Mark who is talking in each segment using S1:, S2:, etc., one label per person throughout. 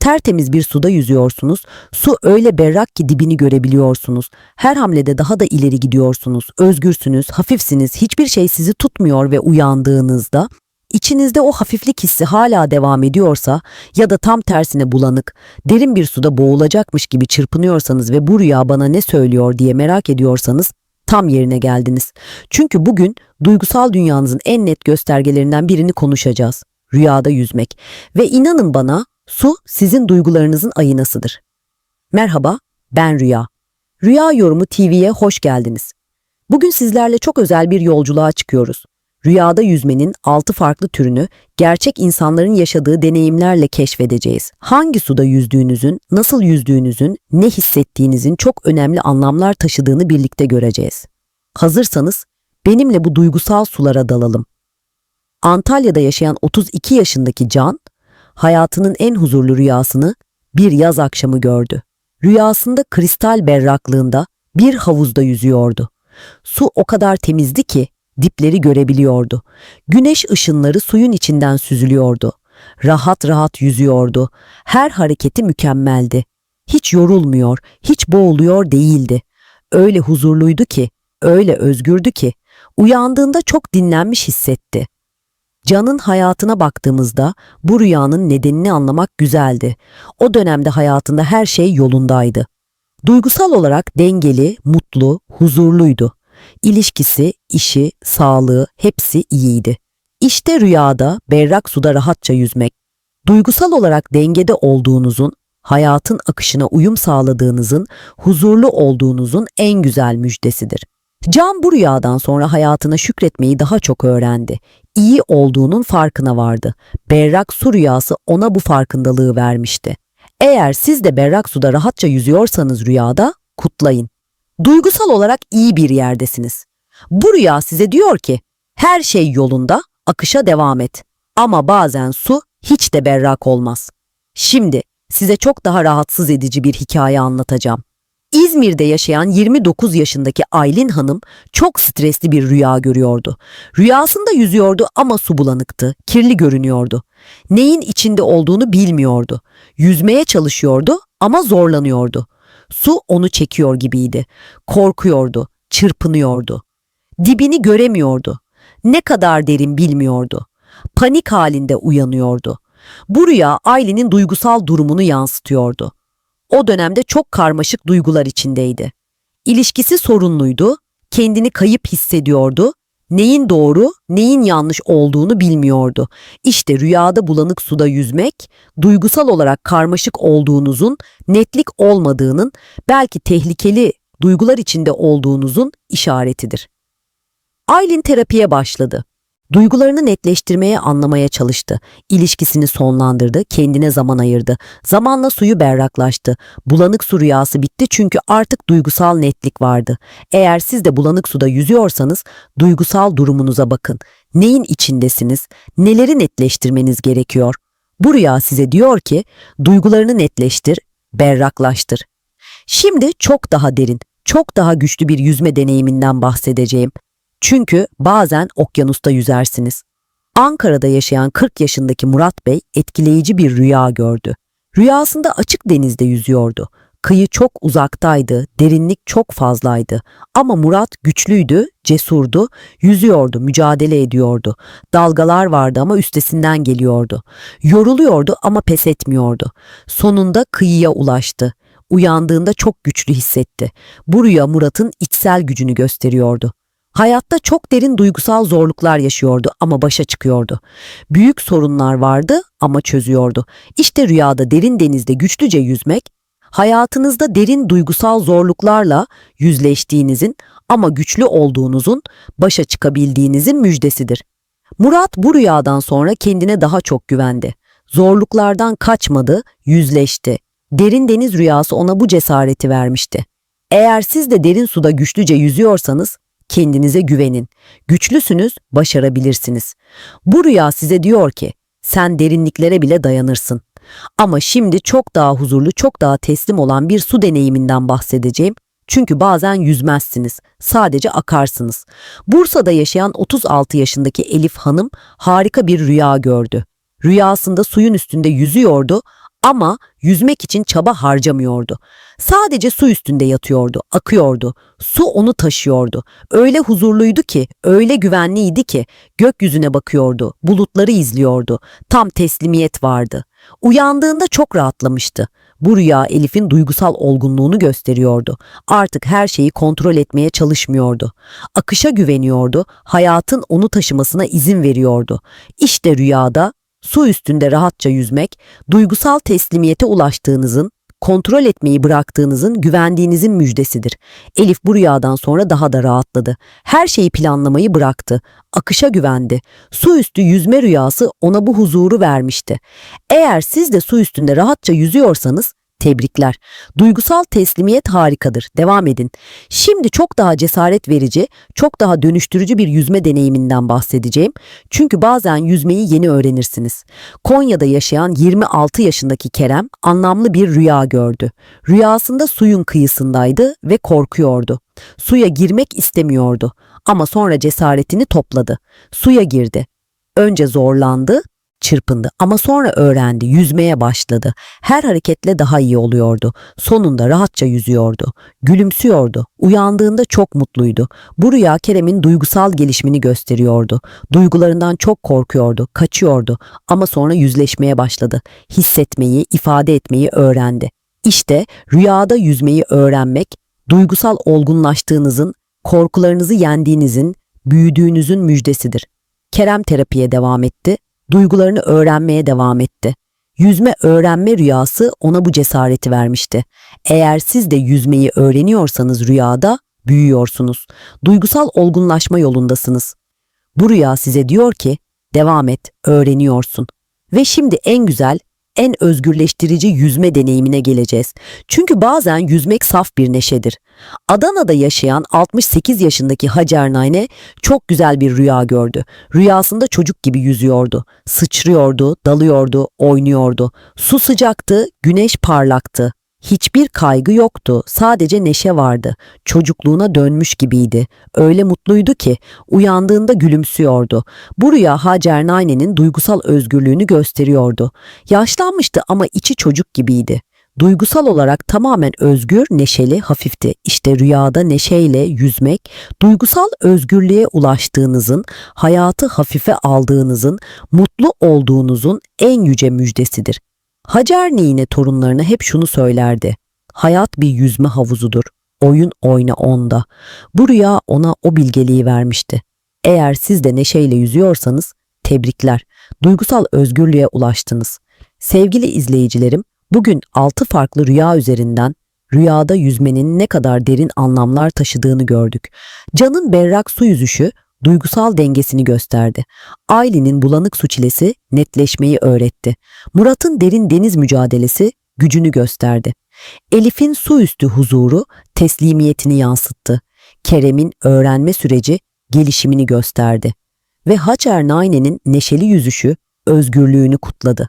S1: Tertemiz bir suda yüzüyorsunuz. Su öyle berrak ki dibini görebiliyorsunuz. Her hamlede daha da ileri gidiyorsunuz. Özgürsünüz, hafifsiniz. Hiçbir şey sizi tutmuyor ve uyandığınızda İçinizde o hafiflik hissi hala devam ediyorsa ya da tam tersine bulanık, derin bir suda boğulacakmış gibi çırpınıyorsanız ve bu rüya bana ne söylüyor diye merak ediyorsanız tam yerine geldiniz. Çünkü bugün duygusal dünyanızın en net göstergelerinden birini konuşacağız. Rüyada yüzmek. Ve inanın bana su sizin duygularınızın aynasıdır. Merhaba, ben Rüya. Rüya Yorumu TV'ye hoş geldiniz. Bugün sizlerle çok özel bir yolculuğa çıkıyoruz. Rüyada yüzmenin altı farklı türünü gerçek insanların yaşadığı deneyimlerle keşfedeceğiz. Hangi suda yüzdüğünüzün, nasıl yüzdüğünüzün, ne hissettiğinizin çok önemli anlamlar taşıdığını birlikte göreceğiz. Hazırsanız benimle bu duygusal sulara dalalım. Antalya'da yaşayan 32 yaşındaki Can, hayatının en huzurlu rüyasını bir yaz akşamı gördü. Rüyasında kristal berraklığında bir havuzda yüzüyordu. Su o kadar temizdi ki dipleri görebiliyordu. Güneş ışınları suyun içinden süzülüyordu. Rahat rahat yüzüyordu. Her hareketi mükemmeldi. Hiç yorulmuyor, hiç boğuluyor değildi. Öyle huzurluydu ki, öyle özgürdü ki, uyandığında çok dinlenmiş hissetti. Can'ın hayatına baktığımızda bu rüyanın nedenini anlamak güzeldi. O dönemde hayatında her şey yolundaydı. Duygusal olarak dengeli, mutlu, huzurluydu. İlişkisi, işi, sağlığı hepsi iyiydi. İşte rüyada berrak suda rahatça yüzmek, duygusal olarak dengede olduğunuzun, hayatın akışına uyum sağladığınızın, huzurlu olduğunuzun en güzel müjdesidir. Can bu rüyadan sonra hayatına şükretmeyi daha çok öğrendi. İyi olduğunun farkına vardı. Berrak su rüyası ona bu farkındalığı vermişti. Eğer siz de berrak suda rahatça yüzüyorsanız rüyada kutlayın. Duygusal olarak iyi bir yerdesiniz. Bu rüya size diyor ki her şey yolunda, akışa devam et. Ama bazen su hiç de berrak olmaz. Şimdi size çok daha rahatsız edici bir hikaye anlatacağım. İzmir'de yaşayan 29 yaşındaki Aylin Hanım çok stresli bir rüya görüyordu. Rüyasında yüzüyordu ama su bulanıktı, kirli görünüyordu. Neyin içinde olduğunu bilmiyordu. Yüzmeye çalışıyordu ama zorlanıyordu. Su onu çekiyor gibiydi. Korkuyordu, çırpınıyordu. Dibini göremiyordu. Ne kadar derin bilmiyordu. Panik halinde uyanıyordu. Bu rüya Aylin'in duygusal durumunu yansıtıyordu. O dönemde çok karmaşık duygular içindeydi. İlişkisi sorunluydu, kendini kayıp hissediyordu, neyin doğru, neyin yanlış olduğunu bilmiyordu. İşte rüyada bulanık suda yüzmek, duygusal olarak karmaşık olduğunuzun, netlik olmadığının, belki tehlikeli duygular içinde olduğunuzun işaretidir. Aylin terapiye başladı. Duygularını netleştirmeye, anlamaya çalıştı. İlişkisini sonlandırdı, kendine zaman ayırdı. Zamanla suyu berraklaştı. Bulanık su rüyası bitti çünkü artık duygusal netlik vardı. Eğer siz de bulanık suda yüzüyorsanız duygusal durumunuza bakın. Neyin içindesiniz? Neleri netleştirmeniz gerekiyor? Bu rüya size diyor ki duygularını netleştir, berraklaştır. Şimdi çok daha derin, çok daha güçlü bir yüzme deneyiminden bahsedeceğim. Çünkü bazen okyanusta yüzersiniz. Ankara'da yaşayan 40 yaşındaki Murat Bey etkileyici bir rüya gördü. Rüyasında açık denizde yüzüyordu. Kıyı çok uzaktaydı, derinlik çok fazlaydı. Ama Murat güçlüydü, cesurdu, yüzüyordu, mücadele ediyordu. Dalgalar vardı ama üstesinden geliyordu. Yoruluyordu ama pes etmiyordu. Sonunda kıyıya ulaştı. Uyandığında çok güçlü hissetti. Bu rüya Murat'ın içsel gücünü gösteriyordu. Hayatta çok derin duygusal zorluklar yaşıyordu ama başa çıkıyordu. Büyük sorunlar vardı ama çözüyordu. İşte rüyada derin denizde güçlüce yüzmek, hayatınızda derin duygusal zorluklarla yüzleştiğinizin ama güçlü olduğunuzun, başa çıkabildiğinizin müjdesidir. Murat bu rüyadan sonra kendine daha çok güvendi. Zorluklardan kaçmadı, yüzleşti. Derin deniz rüyası ona bu cesareti vermişti. Eğer siz de derin suda güçlüce yüzüyorsanız Kendinize güvenin. Güçlüsünüz, başarabilirsiniz. Bu rüya size diyor ki, sen derinliklere bile dayanırsın. Ama şimdi çok daha huzurlu, çok daha teslim olan bir su deneyiminden bahsedeceğim. Çünkü bazen yüzmezsiniz, sadece akarsınız. Bursa'da yaşayan 36 yaşındaki Elif Hanım harika bir rüya gördü. Rüyasında suyun üstünde yüzüyordu Ama yüzmek için çaba harcamıyordu. Sadece su üstünde yatıyordu, akıyordu. Su onu taşıyordu. Öyle huzurluydu ki, öyle güvenliydi ki gökyüzüne bakıyordu, bulutları izliyordu. Tam teslimiyet vardı. Uyandığında çok rahatlamıştı. Bu rüya Elif'in duygusal olgunluğunu gösteriyordu. Artık her şeyi kontrol etmeye çalışmıyordu. Akışa güveniyordu, hayatın onu taşımasına izin veriyordu. İşte rüyada su üstünde rahatça yüzmek, duygusal teslimiyete ulaştığınızın, kontrol etmeyi bıraktığınızın, güvendiğinizin müjdesidir. Elif bu rüyadan sonra daha da rahatladı. Her şeyi planlamayı bıraktı. Akışa güvendi. Su üstü yüzme rüyası ona bu huzuru vermişti. Eğer siz de su üstünde rahatça yüzüyorsanız tebrikler. Duygusal teslimiyet harikadır. Devam edin. Şimdi çok daha cesaret verici, çok daha dönüştürücü bir yüzme deneyiminden bahsedeceğim. Çünkü bazen yüzmeyi yeni öğrenirsiniz. Konya'da yaşayan 26 yaşındaki Kerem anlamlı bir rüya gördü. Rüyasında suyun kıyısındaydı ve korkuyordu. Suya girmek istemiyordu ama sonra cesaretini topladı. Suya girdi. Önce zorlandı, çırpındı ama sonra öğrendi, yüzmeye başladı. Her hareketle daha iyi oluyordu. Sonunda rahatça yüzüyordu. Gülümsüyordu. Uyandığında çok mutluydu. Bu rüya Kerem'in duygusal gelişimini gösteriyordu. Duygularından çok korkuyordu, kaçıyordu ama sonra yüzleşmeye başladı. Hissetmeyi, ifade etmeyi öğrendi. İşte rüyada yüzmeyi öğrenmek, duygusal olgunlaştığınızın, korkularınızı yendiğinizin, büyüdüğünüzün müjdesidir. Kerem terapiye devam etti, duygularını öğrenmeye devam etti. Yüzme öğrenme rüyası ona bu cesareti vermişti. Eğer siz de yüzmeyi öğreniyorsanız rüyada büyüyorsunuz. Duygusal olgunlaşma yolundasınız. Bu rüya size diyor ki devam et, öğreniyorsun. Ve şimdi en güzel, en özgürleştirici yüzme deneyimine geleceğiz. Çünkü bazen yüzmek saf bir neşedir. Adana'da yaşayan 68 yaşındaki Hacer Nayne çok güzel bir rüya gördü. Rüyasında çocuk gibi yüzüyordu. Sıçrıyordu, dalıyordu, oynuyordu. Su sıcaktı, güneş parlaktı. Hiçbir kaygı yoktu, sadece neşe vardı. Çocukluğuna dönmüş gibiydi. Öyle mutluydu ki uyandığında gülümsüyordu. Bu rüya Hacer Nayne'nin duygusal özgürlüğünü gösteriyordu. Yaşlanmıştı ama içi çocuk gibiydi. Duygusal olarak tamamen özgür, neşeli, hafifti. İşte rüyada neşeyle yüzmek, duygusal özgürlüğe ulaştığınızın, hayatı hafife aldığınızın, mutlu olduğunuzun en yüce müjdesidir. Hacer Nine torunlarına hep şunu söylerdi. Hayat bir yüzme havuzudur. Oyun oyna onda. Bu rüya ona o bilgeliği vermişti. Eğer siz de neşeyle yüzüyorsanız tebrikler. Duygusal özgürlüğe ulaştınız. Sevgili izleyicilerim, bugün 6 farklı rüya üzerinden rüyada yüzmenin ne kadar derin anlamlar taşıdığını gördük. Can'ın berrak su yüzüşü duygusal dengesini gösterdi. Aylin'in bulanık su çilesi netleşmeyi öğretti. Murat'ın derin deniz mücadelesi gücünü gösterdi. Elif'in su üstü huzuru teslimiyetini yansıttı. Kerem'in öğrenme süreci gelişimini gösterdi. Ve Hacer Nayne'nin neşeli yüzüşü özgürlüğünü kutladı.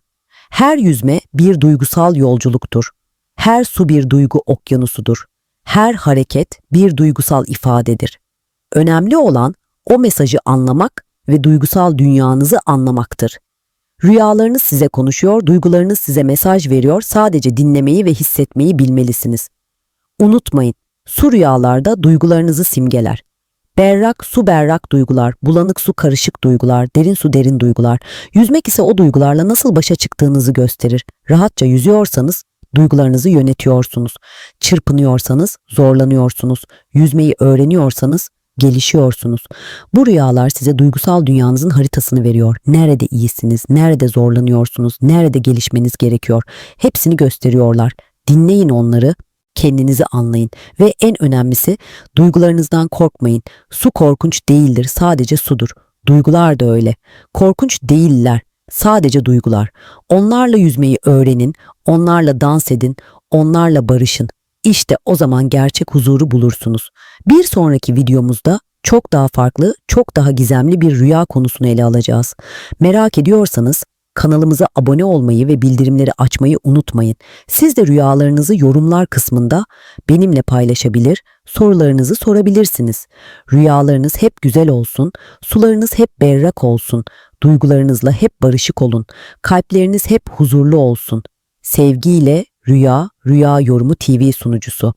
S1: Her yüzme bir duygusal yolculuktur. Her su bir duygu okyanusudur. Her hareket bir duygusal ifadedir. Önemli olan o mesajı anlamak ve duygusal dünyanızı anlamaktır. Rüyalarınız size konuşuyor, duygularınız size mesaj veriyor, sadece dinlemeyi ve hissetmeyi bilmelisiniz. Unutmayın, su rüyalarda duygularınızı simgeler. Berrak su berrak duygular, bulanık su karışık duygular, derin su derin duygular. Yüzmek ise o duygularla nasıl başa çıktığınızı gösterir. Rahatça yüzüyorsanız duygularınızı yönetiyorsunuz. Çırpınıyorsanız zorlanıyorsunuz. Yüzmeyi öğreniyorsanız gelişiyorsunuz. Bu rüyalar size duygusal dünyanızın haritasını veriyor. Nerede iyisiniz, nerede zorlanıyorsunuz, nerede gelişmeniz gerekiyor. Hepsini gösteriyorlar. Dinleyin onları, kendinizi anlayın ve en önemlisi duygularınızdan korkmayın. Su korkunç değildir, sadece sudur. Duygular da öyle. Korkunç değiller, sadece duygular. Onlarla yüzmeyi öğrenin, onlarla dans edin, onlarla barışın. İşte o zaman gerçek huzuru bulursunuz. Bir sonraki videomuzda çok daha farklı, çok daha gizemli bir rüya konusunu ele alacağız. Merak ediyorsanız kanalımıza abone olmayı ve bildirimleri açmayı unutmayın. Siz de rüyalarınızı yorumlar kısmında benimle paylaşabilir, sorularınızı sorabilirsiniz. Rüyalarınız hep güzel olsun, sularınız hep berrak olsun, duygularınızla hep barışık olun, kalpleriniz hep huzurlu olsun. Sevgiyle Rüya, Rüya Yorumu TV sunucusu.